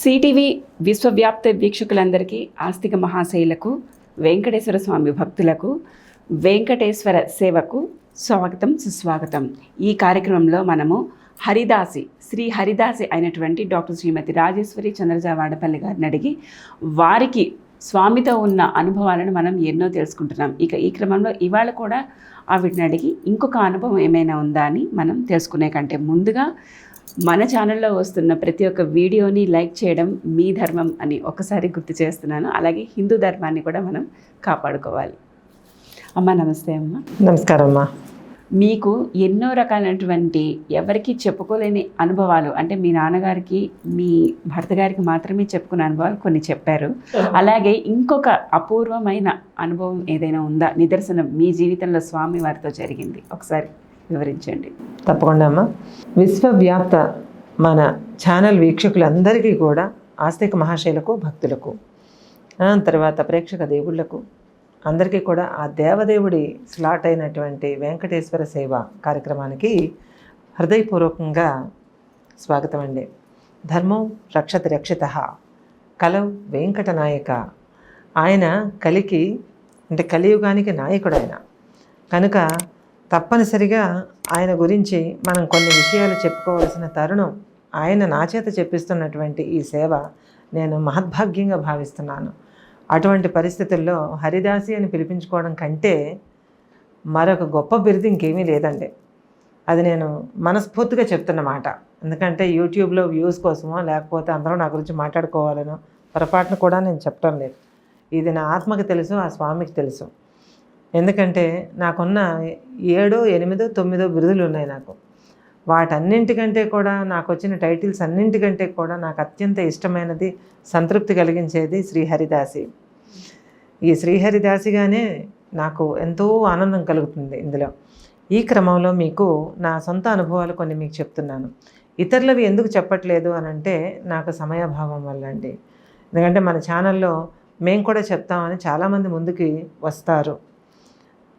CTV విశ్వవ్యాప్త వీక్షకులందరికీ ఆస్తిక మహాశైలకు వెంకటేశ్వర స్వామి భక్తులకు వెంకటేశ్వర సేవకు స్వాగతం సుస్వాగతం. ఈ కార్యక్రమంలో మనము హరిదాసి శ్రీ హరిదాసి అయినటువంటి డాక్టర్ శ్రీమతి రాజేశ్వరి చంద్రజా వాడపల్లి గారిని అడిగి వారికి స్వామితో ఉన్న అనుభవాలను మనం ఎన్నో తెలుసుకుంటున్నాం. ఇక ఈ క్రమంలో ఇవాళ కూడా ఆవిడని అడిగి ఇంకొక అనుభవం ఏమైనా ఉందా అని మనం తెలుసుకునే కంటే ముందుగా మన ఛానల్లో వస్తున్న ప్రతి ఒక్క వీడియోని లైక్ చేయడం మీ ధర్మం అని ఒకసారి గుర్తు చేస్తున్నాను. అలాగే హిందూ ధర్మాన్ని కూడా మనం కాపాడుకోవాలి. అమ్మ నమస్తే అమ్మ. నమస్కారం అమ్మా. మీకు ఎన్నో రకాలైనటువంటి ఎవరికి చెప్పుకోలేని అనుభవాలు అంటే మీ నాన్నగారికి మీ భర్త గారికి మాత్రమే చెప్పుకున్న అనుభవాలు కొన్ని చెప్పారు. అలాగే ఇంకొక అపూర్వమైన అనుభవం ఏదైనా ఉందా? నిదర్శనం మీ జీవితంలో స్వామి వారితో జరిగింది. ఒకసారి వివరించండి. తప్పకుండా అమ్మ. విశ్వవ్యాప్త మన ఛానల్ వీక్షకులందరికీ కూడా ఆస్తిక మహాశైలకు భక్తులకు ఆ, తర్వాత ప్రేక్షక దేవుళ్ళకు అందరికీ కూడా ఆ దేవదేవుడి స్లాట్ అయినటువంటి వెంకటేశ్వర సేవ కార్యక్రమానికి హృదయపూర్వకంగా స్వాగతం అండి. ధర్మం రక్షత రక్షిత కలవ్ వెంకటనాయక ఆయన కలికి అంటే కలియుగానికి నాయకుడు ఆయన. కనుక తప్పనిసరిగా ఆయన గురించి మనం కొన్ని విషయాలు చెప్పుకోవాల్సిన తరుణం ఆయన నా చేత చెప్పిస్తున్నటువంటి ఈ సేవ నేను మహద్భాగ్యంగా భావిస్తున్నాను. అటువంటి పరిస్థితుల్లో హరిదాసి అని పిలిపించుకోవడం కంటే మరొక గొప్ప బిరుదు ఇంకేమీ లేదండి. అది నేను మనస్ఫూర్తిగా చెప్తున్నమాట ఎందుకంటే యూట్యూబ్లో వ్యూస్ కోసమో లేకపోతే అందరూ నా గురించి మాట్లాడుకోవాలనో పొరపాటును కూడా నేను చెప్పడం లేదు. ఇది నా ఆత్మకి తెలుసు ఆ స్వామికి తెలుసు. ఎందుకంటే నాకున్న ఏడో ఎనిమిదో తొమ్మిదో బిరుదులు ఉన్నాయి నాకు. వాటన్నింటికంటే కూడా నాకు వచ్చిన టైటిల్స్ అన్నింటికంటే కూడా నాకు అత్యంత ఇష్టమైనది సంతృప్తి కలిగించేది శ్రీహరిదాసి. ఈ శ్రీహరిదాసిగానే నాకు ఎంతో ఆనందం కలుగుతుంది ఇందులో. ఈ క్రమంలో మీకు నా సొంత అనుభవాలు కొన్ని మీకు చెప్తున్నాను. ఇతరులవి ఎందుకు చెప్పట్లేదు అని అంటే నాకు సమయాభావం వల్ల అండి ఎందుకంటే మన ఛానల్లో మేము కూడా చెప్తామని చాలామంది ముందుకి వస్తారు.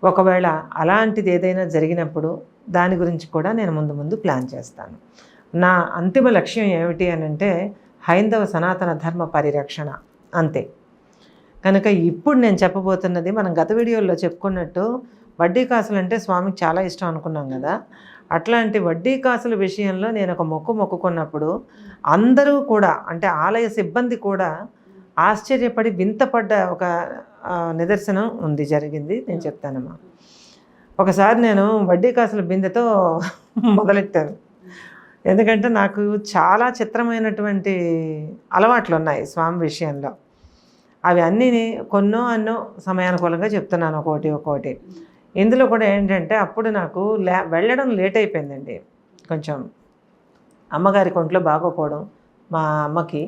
ఒకవేళ అలాంటిది ఏదైనా జరిగినప్పుడు దాని గురించి కూడా నేను ముందు ముందు ప్లాన్ చేస్తాను. నా అంతిమ లక్ష్యం ఏమిటి అని అంటే హైందవ సనాతన ధర్మ పరిరక్షణ అంతే. కనుక ఇప్పుడు నేను చెప్పబోతున్నది మనం గత వీడియోలో చెప్పుకున్నట్టు వడ్డీ కాసులు అంటే స్వామికి చాలా ఇష్టం అనుకున్నాం కదా. అట్లాంటి వడ్డీ కాసుల విషయంలో నేను ఒక మొక్కు మొక్కుకున్నప్పుడు అందరూ కూడా అంటే ఆలయ సిబ్బంది కూడా ఆశ్చర్యపడి వింతపడ్డ ఒక నిదర్శనం ఉంది జరిగింది. నేను చెప్తానమ్మా. ఒకసారి నేను వడ్డీ కాసుల బిందెతో మొదలెట్టాను. ఎందుకంటే నాకు చాలా చిత్రమైనటువంటి అలవాట్లు ఉన్నాయి స్వామి విషయంలో. అవి అన్నీ కొన్నో అన్నో సమయానుకూలంగా చెప్తున్నాను ఒక్కోటి ఒక్కోటి ఇందులో కూడా ఏంటంటే అప్పుడు నాకు లే వెళ్ళడం లేట్ అయిపోయిందండి. కొంచెం అమ్మగారికి ఒంట్లో బాగోపోవడం మా అమ్మకి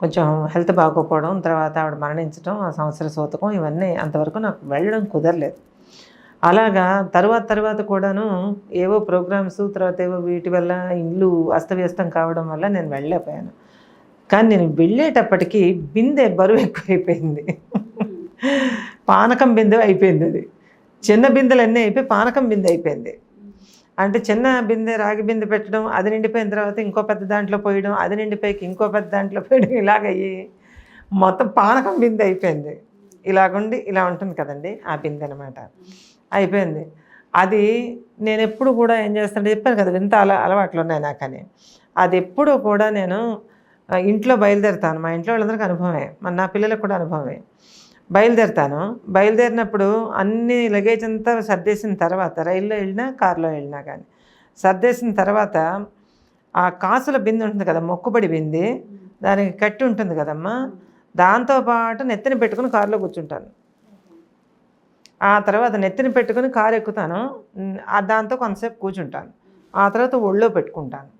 కొంచెం హెల్త్ బాగోపోవడం తర్వాత ఆవిడ మరణించడం ఆ సంవత్సర సూతకం ఇవన్నీ అంతవరకు నాకు వెళ్ళడం కుదరలేదు. అలాగా తర్వాత తర్వాత కూడాను ఏవో ప్రోగ్రామ్స్ తర్వాత ఏవో వీటి వల్ల ఇల్లు అస్తవ్యస్తం కావడం వల్ల నేను వెళ్ళలేకపోయాను. కానీ నేను వెళ్ళేటప్పటికి బిందె బరువు ఎక్కువైపోయింది. పానకం బిందె అయిపోయింది అది. చిన్న బిందెలు అన్నీ అయిపోయి పానకం బిందె అయిపోయింది. అంటే చిన్న బిందె రాగి బిందె పెట్టడం అది నిండిపోయిన తర్వాత ఇంకో పెద్ద దాంట్లో పోయడం అది నిండిపోయి ఇంకో పెద్ద దాంట్లో పోయడం ఇలాగయ్యి మొత్తం పానకం బిందె అయిపోయింది. ఇలాగుండి ఇలా ఉంటుంది కదండి ఆ బిందె అనమాట అయిపోయింది. అది నేను ఎప్పుడు కూడా ఏం చేస్తానంటే చెప్పాను కదా వింత అలా అలవాట్లు ఉన్నాయి నాకని. అది ఎప్పుడు కూడా నేను ఇంట్లో బయలుదేరుతాను. మా ఇంట్లో వాళ్ళందరికీ అనుభవమే. మన నా పిల్లలకు కూడా అనుభవమే. బయలుదేరుతాను. బయలుదేరినప్పుడు అన్ని లగేజ్ అంతా సర్దేసిన తర్వాత రైల్లో వెళ్ళినా కారులో వెళ్ళినా కానీ సర్దేసిన తర్వాత ఆ కాసుల బిందె ఉంటుంది కదా మొక్కుబడి బింది దానికి కట్టి ఉంటుంది కదమ్మా. దాంతోపాటు నెత్తిన పెట్టుకుని కారులో కూర్చుంటాను. ఆ తర్వాత నెత్తిని పెట్టుకుని కారు ఎక్కుతాను. ఆ దాంతో కొంతసేపు కూర్చుంటాను. ఆ తర్వాత ఒళ్ళో పెట్టుకుంటాను.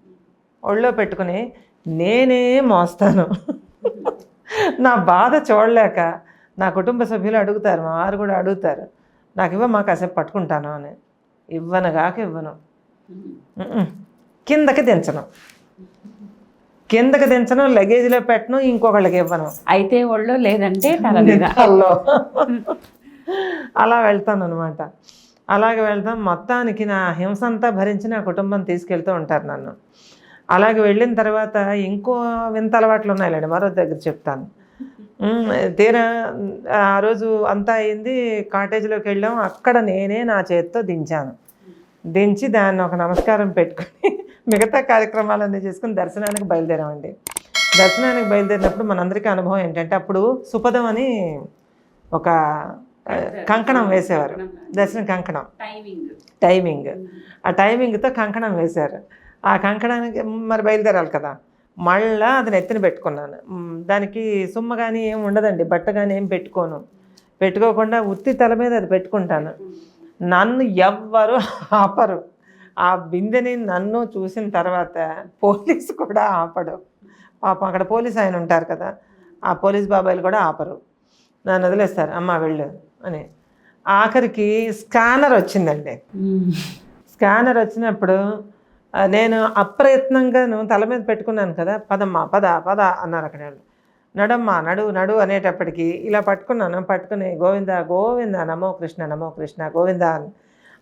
ఒళ్ళో పెట్టుకుని నేనే మోస్తాను. నా బాధ చూడలేక నా కుటుంబ సభ్యులు అడుగుతారు మా వారు కూడా అడుగుతారు. నాకు ఇవ్వ మా కాసేపు పట్టుకుంటాను అని. ఇవ్వను. ఉమ్మ్. కిందకి దించను. కిందకి దించను లగేజ్లో పెట్టను ఇంకొకళ్ళకి ఇవ్వను. అయితే ఒళ్ళు లేదంటే అలా వెళ్తాను అనమాట అలాగే వెళ్తాం మొత్తానికి నా హింస అంతా భరించి నా కుటుంబం తీసుకెళ్తూ ఉంటారు నన్ను. అలాగే వెళ్ళిన తర్వాత ఇంకో వింత అలవాట్లు ఉన్నాయిలేండి మరో దగ్గర చెప్తాను. తీరా ఆ రోజు అంతా అయింది కాటేజీలోకి వెళ్ళాం. అక్కడ నేనే నా చేతితో దించాను. దించి దాన్ని ఒక నమస్కారం పెట్టుకొని మిగతా కార్యక్రమాలన్నీ చేసుకుని దర్శనానికి బయలుదేరామండి. దర్శనానికి బయలుదేరినప్పుడు మనందరికీ అనుభవం ఏంటంటే అప్పుడు సుపదం అని ఒక కంకణం వేసేవారు. దర్శన కంకణం. టైమింగ్ టైమింగ్ ఆ టైమింగ్తో కంకణం వేశారు. ఆ కంకణానికి మరి బయలుదేరాలి కదా. మళ్ళా అది నెత్తిన పెట్టుకున్నాను. దానికి సుమ్మ కానీ ఏం ఉండదండి బట్ట కానీ ఏం పెట్టుకోను. పెట్టుకోకుండా ఉత్తి తల మీద అది పెట్టుకుంటాను. నన్ను ఎవ్వరు ఆపరు. ఆ బిందెని నన్ను చూసిన తర్వాత పోలీసు కూడా ఆపడు. పాపం అక్కడ పోలీస్ ఆయన ఉంటారు కదా ఆ పోలీస్ బాబాయిలు కూడా ఆపరు. నన్ను వదిలేస్తారు అమ్మ వెళ్ళు అని. ఆఖరికి స్కానర్ వచ్చిందండి. స్కానర్ వచ్చినప్పుడు నేను అప్రయత్నంగాను తల మీద పెట్టుకున్నాను కదా పదమ్మా పద పద అన్నారు అక్కడ నడమ్మా నడు నడు అనేటప్పటికీ ఇలా పట్టుకున్నాను పట్టుకుని గోవింద గోవింద నమో కృష్ణ నమో కృష్ణ గోవింద అని.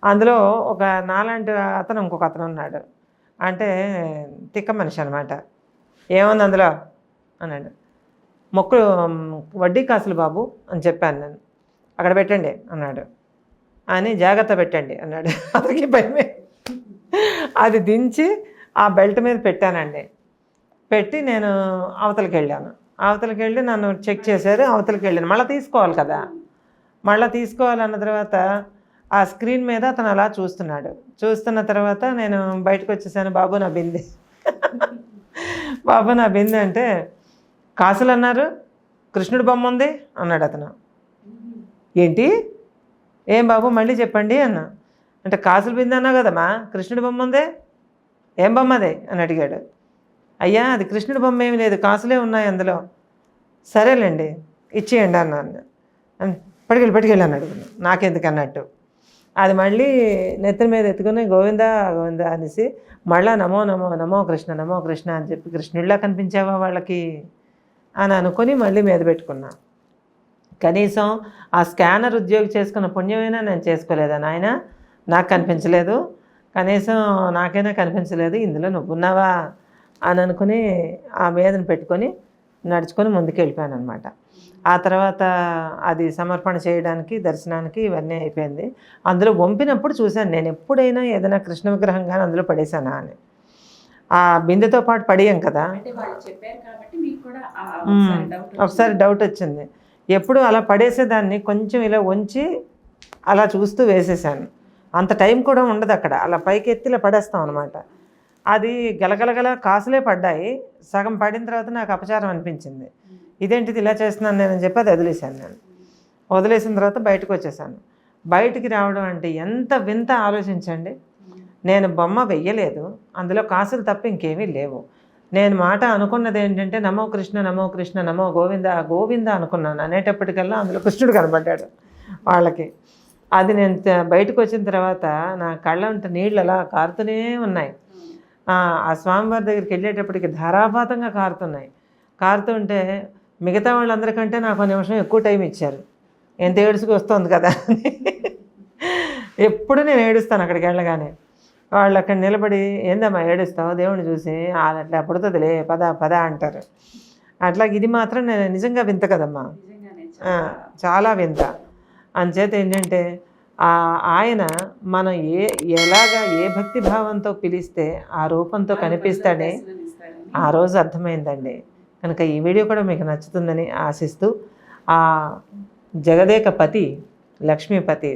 అందులో ఒక నాలాంటి అతను ఇంకొక అతను ఉన్నాడు. అంటే తిక్క మనిషి అనమాట ఏముంది అందులో? అన్నాడు. మొక్కులు వడ్డీ కాసులు బాబు అని చెప్పాను నేను. అక్కడ పెట్టండి అన్నాడు. అని జాగ్రత్త పెట్టండి అన్నాడు. అతనికి భయమే. అది దించి ఆ బెల్ట్ మీద పెట్టానండి. పెట్టి నేను అవతలకి వెళ్ళాను అవతలకి వెళ్ళి నన్ను చెక్ చేశారు అవతలకి వెళ్ళాను మళ్ళీ తీసుకోవాలి కదా. మళ్ళీ తీసుకోవాలన్న తర్వాత ఆ స్క్రీన్ మీద అతను అలా చూస్తున్నాడు. చూస్తున్న తర్వాత నేను బయటకు వచ్చేసాను బాబు నా బింది. బాబు నా బింది అంటే కాసులు అన్నారు కృష్ణుడు బొమ్మ ఉంది అన్నాడు అతను. ఏంటి? ఏం బాబు? మళ్ళీ చెప్పండి అన్నా. అంటే కాసులు బిందె అన్నా కదమ్మా? కృష్ణుడి బొమ్మ ఉందే? ఏం బొమ్మ అదే? అని అడిగాడు. అయ్యా అది కృష్ణుడి బొమ్మ ఏమి లేదు కాసులే ఉన్నాయి అందులో. సరేలేండి ఇచ్చేయండి అన్నాను. పట్టుకెళ్ళి పడికెళ్ళి అని అన్నాడు నాకెందుకు అన్నట్టు. అది మళ్ళీ నెత్తిన మీద ఎత్తుకుని గోవింద గోవింద అనేసి మళ్ళా నమో నమో నమో కృష్ణ నమో కృష్ణ అని చెప్పి కృష్ణుడిలా కనిపించావా వాళ్ళకి? అని అనుకొని మళ్ళీ మీద పెట్టుకున్నా. కనీసం ఆ స్కానర్ ఉద్యోగి చేసుకున్న పుణ్యమైనా నేను చేసుకోలేదా నాయన? నాకు కనిపించలేదు. కనీసం నాకైనా కనిపించలేదు. ఇందులో నువ్వున్నావా? అని అనుకుని ఆ మీదను పెట్టుకొని నడుచుకొని ముందుకు వెళ్ళిపోయాను అనమాట ఆ తర్వాత అది సమర్పణ చేయడానికి దర్శనానికి ఇవన్నీ అయిపోయింది. అందులో వంపినప్పుడు చూశాను నేను ఎప్పుడైనా ఏదైనా కృష్ణ విగ్రహం కానీ అందులో పడేశానా అని. ఆ బిందెతో పాటు పడేయం కదా. ఒకసారి డౌట్ వచ్చింది. ఎప్పుడు అలా పడేసేదాన్ని కొంచెం ఇలా వంచి అలా చూస్తూ వేసేసాను. అంత టైం కూడా ఉండదు అక్కడ. అలా పైకి ఎత్తి ఇలా పడేస్తాం అనమాట అది గలగలగల కాసులే పడ్డాయి. సగం పడిన తర్వాత నాకు అపచారం అనిపించింది. ఇదేంటిది ఇలా చేస్తున్నాను నేను చెప్పి అది వదిలేశాను నేను. వదిలేసిన తర్వాత బయటకు వచ్చేసాను. బయటికి రావడం అంటే ఎంత వింత ఆలోచించండి. నేను బొమ్మ వెయ్యలేదు. అందులో కాసులు తప్ప ఇంకేమీ లేవు. నేను మాట అనుకున్నది ఏంటంటే నమో కృష్ణ నమో కృష్ణ నమో గోవింద గోవింద అనుకున్నాను అనేటప్పటికల్లా అందులో కృష్ణుడు కనబడ్డాడు వాళ్ళకి. అది నేను బయటకు వచ్చిన తర్వాత నా కళ్ళ ఉంటే నీళ్ళు అలా కారుతూనే ఉన్నాయి. ఆ స్వామివారి దగ్గరికి వెళ్ళేటప్పటికి ధారాపాతంగా కారుతున్నాయి. కారుతుంటే మిగతా వాళ్ళందరికంటే నాకు నిమిషం ఎక్కువ టైం ఇచ్చారు. ఎంత ఏడుసుకు వస్తుంది కదా అని. ఎప్పుడు నేను ఏడుస్తాను అక్కడికి వెళ్ళగానే. వాళ్ళు అక్కడ నిలబడి ఏందమ్మా ఏడుస్తావు? దేవుడిని చూసి "ఆ, అట్లా పుడుతుందిలే పద పద అంటారు. అట్లా ఇది మాత్రం నేను నిజంగా వింత కదమ్మా. చాలా వింత. అంచేత ఏంటంటే ఆయన మనం ఏ ఎలాగా ఏ భక్తి భావంతో పిలిస్తే ఆ రూపంతో కనిపిస్తాడే. ఆ రోజు అర్థమైందండి కనుక ఈ వీడియో కూడా మీకు నచ్చుతుందని ఆశిస్తూ ఆ జగదేక పతి లక్ష్మీపతి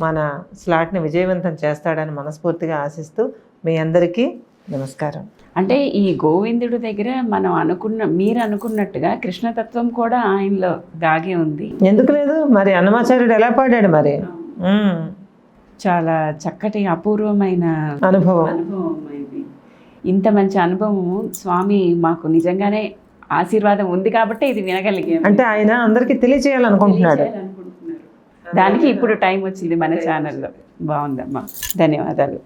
మన స్లాట్ని విజయవంతం చేస్తాడని మనస్ఫూర్తిగా ఆశిస్తూ మీ అందరికీ నమస్కారం అంటే ఈ గోవిందుడి దగ్గర మనం అనుకున్న మీరు అనుకున్నట్టుగా కృష్ణతత్వం కూడా ఆయనలో దాగి ఉంది. ఎందుకు లేదు? మరి అన్నమాచార్యుడు ఎలా పాడాడు మరి? చాలా చక్కటి అపూర్వమైన అనుభవం. అనుభవం ఇంత మంచి అనుభవం స్వామి మాకు నిజంగానే ఆశీర్వాదం ఉంది కాబట్టి ఇది వినగలిగాం అంటే ఆయన అందరికీ తెలియచేయాలనుకుంటున్నాడు. తెలియజేయాలనుకుంటున్నారు. దానికి ఇప్పుడు టైం వచ్చింది మన ఛానల్లో. బాగుందమ్మా. ధన్యవాదాలు.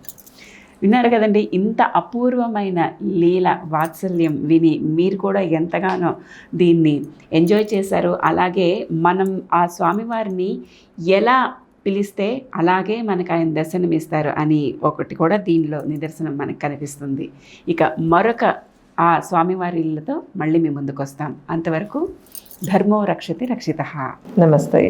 విన్నారు కదండి ఇంత అపూర్వమైన లీల వాత్సల్యం విని మీరు కూడా ఎంతగానో దీన్ని ఎంజాయ్ చేశారు. అలాగే మనం ఆ స్వామివారిని ఎలా పిలిస్తే అలాగే మనకు ఆయన దర్శనమిస్తారు అని ఒకటి కూడా దీనిలో నిదర్శనం మనకు కనిపిస్తుంది. ఇక మరొక ఆ స్వామివారిలతో మళ్ళీ మీ ముందుకు వస్తాం అంతవరకు ధర్మో రక్షతి రక్షిత. నమస్తే.